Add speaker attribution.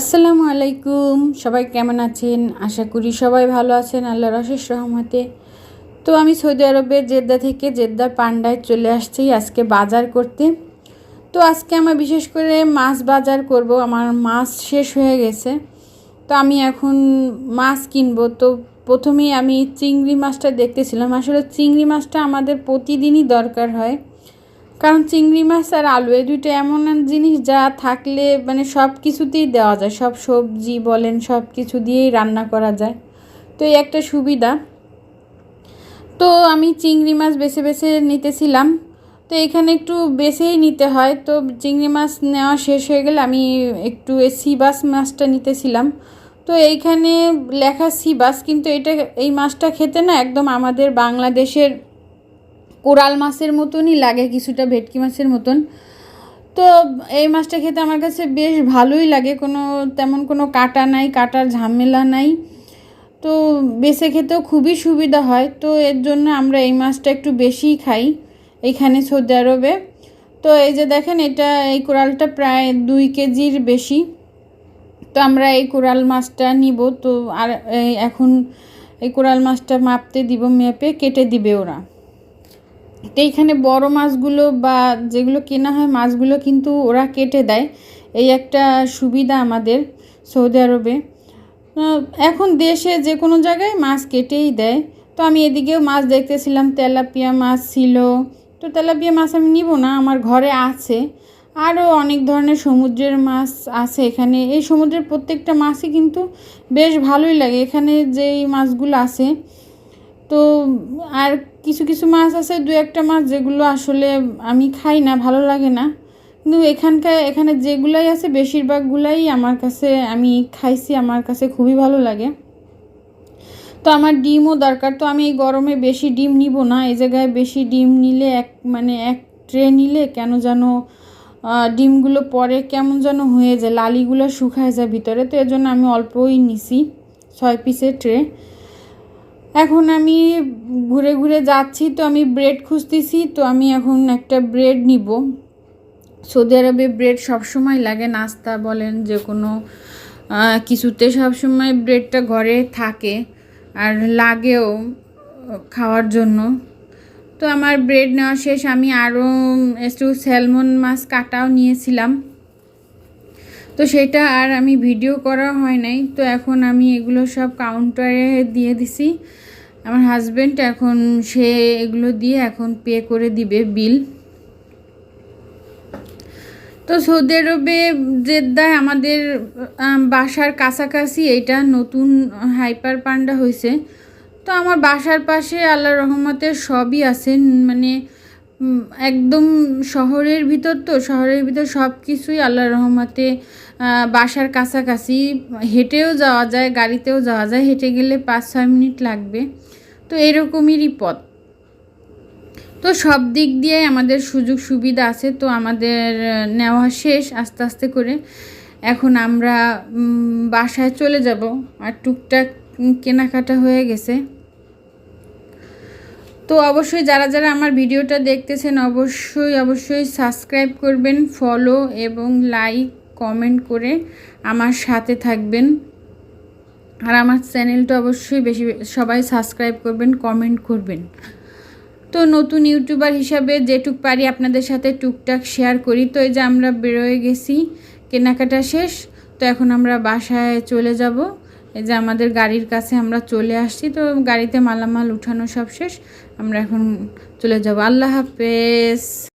Speaker 1: আসসালামু আলাইকুম। সবাই কেমন আছেন? আশা করি সবাই ভালো আছেন আল্লাহর অশেষ রহমতে। তো আমি সৌদি আরবের জেদ্দা থেকে জেদ্দা পান্ডায় চলে আসছি আজকে বাজার করতে। তো আজকে আমার বিশেষ করে মাছ বাজার করব। আমার মাছ শেষ হয়ে গেছে। তো আমি এখন মাছ কিনবো। তো প্রথমেই আমি চিংড়ি মাছটা দেখতেছিলাম। আসলে চিংড়ি মাছটা আমাদের প্রতিদিনই দরকার হয়। কারণ চিংড়ি মাছ আর আলু এই দুইটা এমন জিনিস যা থাকলে মানে সব কিছুতেই দেওয়া যায়। সব সবজি বলেন সব কিছু দিয়েই রান্না করা যায়। তো এই একটা সুবিধা। তো আমি চিংড়ি মাছ বেছে বেছে নিতেছিলাম। তো এখানে একটু বেছেই নিতে হয়। তো চিংড়ি মাছ নেওয়া শেষ হয়ে গেলে আমি একটু সিবাস মাছটা নিতেছিলাম। তো এইখানে লেখা সিবাস, কিন্তু এটা এই মাছটা খেতে না একদম আমাদের বাংলাদেশের কোরাল মাছের মতনই লাগে, কিছুটা ভেটকি মাছের মতন। তো এই মাছটা খেতে আমার কাছে বেশ ভালোই লাগে, কোনো তেমন কোনো কাটা নাই, কাটার ঝামেলা নাই। তো বেছে খেতেও খুবই সুবিধা হয়, তো এর জন্য আমরা এই মাছটা একটু বেশিই খাই এইখানে সৌদি আরবে। তো এই যে দেখেন, এটা এই কোরালটা প্রায় দুই কেজির বেশি। তো আমরা এই কোরাল মাছটা নিব, তো আর এখন এই কোরাল মাছটা মাপতে দিব, মেপে কেটে দিবে ওরা। এইখানে বড় মাছগুলো বা যেগুলো কেনা হয়, মাছগুলো কিন্তু ওরা কেটে দেয়। এই একটা সুবিধা আমাদের সৌদি আরবে। এখন দেশে যে কোনো জায়গায় মাছ কেটেই দেয়। তো আমি এদিকেও মাছ দেখতেছিলাম, তেলাপিয়া মাছ ছিল। তো তেলাপিয়া মাছ আমি নিব না, আমার ঘরে আছে। আরও অনেক ধরনের সমুদ্রের মাছ আছে এখানে। এই সমুদ্রের প্রত্যেকটা মাছই কিন্তু বেশ ভালোই লাগে। এখানে যেই মাছগুলো আছে, তো আর কিছু কিছু মাছ আছে, দু একটা মাছ যেগুলো আসলে আমি খাই না, ভালো লাগে না। কিন্তু এখানকার, এখানে যেগুলাই আছে, বেশিরভাগগুলাই আমার কাছে, আমি খাইছি, আমার কাছে খুবই ভালো লাগে। তো আমার ডিমও দরকার, তো আমি এই গরমে বেশি ডিম নিব না। এই জায়গায় বেশি ডিম নিলে এক মানে এক ট্রে নিলে কেন যেন ডিমগুলো পরে কেমন যেন হয়ে যায়, লালিগুলো শুকায় যায় ভিতরে। তো এর জন্য আমি অল্পই নিছি, ছয় পিসের ট্রে। এখন আমি ঘুরে ঘুরে যাচ্ছি, তো আমি ব্রেড খুঁজতেছি, তো আমি এখন একটা ব্রেড নিব। সৌদি আরবে ব্রেড সবসময় লাগে, নাস্তা বলেন যে কোনো কিছুতে সবসময় ব্রেডটা ঘরে থাকে আর লাগেও খাওয়ার জন্য। তো আমার ব্রেড নেওয়া শেষ, আমি আরও একটু স্যালমন মাছ কাটাও নিয়েছিলাম। তো সেটা আর আমি ভিডিও করা হয় নাই, তো এখন আমি এগুলো সব কাউন্টারে দিয়ে দিছি। আমার হাজব্যান্ড এখন সে এগুলো দিয়ে এখন পে করে দিবে বিল তো সৌদি আরবে জেদ্দায় আমাদের বাসার কাছাকাছি এটা নতুন হাইপার পান্ডা হয়েছে তো আমার বাসার পাশে আল্লাহ রহমতের সবই আছে মানে একদম শহরের ভিতর তো, শহরের ভিতর সব কিছুই আল্লাহ রহমতে বাসার কাছাকাছি। হেঁটেও যাওয়া যায়, গাড়িতেও যাওয়া যায়, হেঁটে গেলে পাঁচ ছয় মিনিট লাগবে। তো এরকমেরই পথ। তো সব দিক দিয়ে আমাদের সুযোগ সুবিধা আছে, তো আমাদের নেওয়া শেষ আস্তে আস্তে করে। এখন আমরা বাসায় চলে যাব আর টুকটাক কেনাকাটা হয়ে গেছে। তো অবশ্যই যারা যারা আমার ভিডিওটা দেখতেছেন অবশ্যই অবশ্যই সাবস্ক্রাইব করবেন, ফলো এবং লাইক, কমেন্ট করে আমার সাথে থাকবেন। আর আমার চ্যানেলটা অবশ্যই বেশি সবাই সাবস্ক্রাইব করবেন কমেন্ট করবেন। তো নতুন ইউটিউবার হিসাবে যেটুক পারি আপনাদের সাথে টুকটাক শেয়ার করি। তো এই যে আমরা বেরোয় গেছি, কেনাকাটা শেষ, তো এখন আমরা বাসায় চলে যাব। এই যে আমাদের গাড়ির কাছে আমরা চলে আসছি, তো গাড়িতে মালামাল উঠানো সব শেষ, আমরা এখন চলে যাব। আল্লাহ হাফেজ।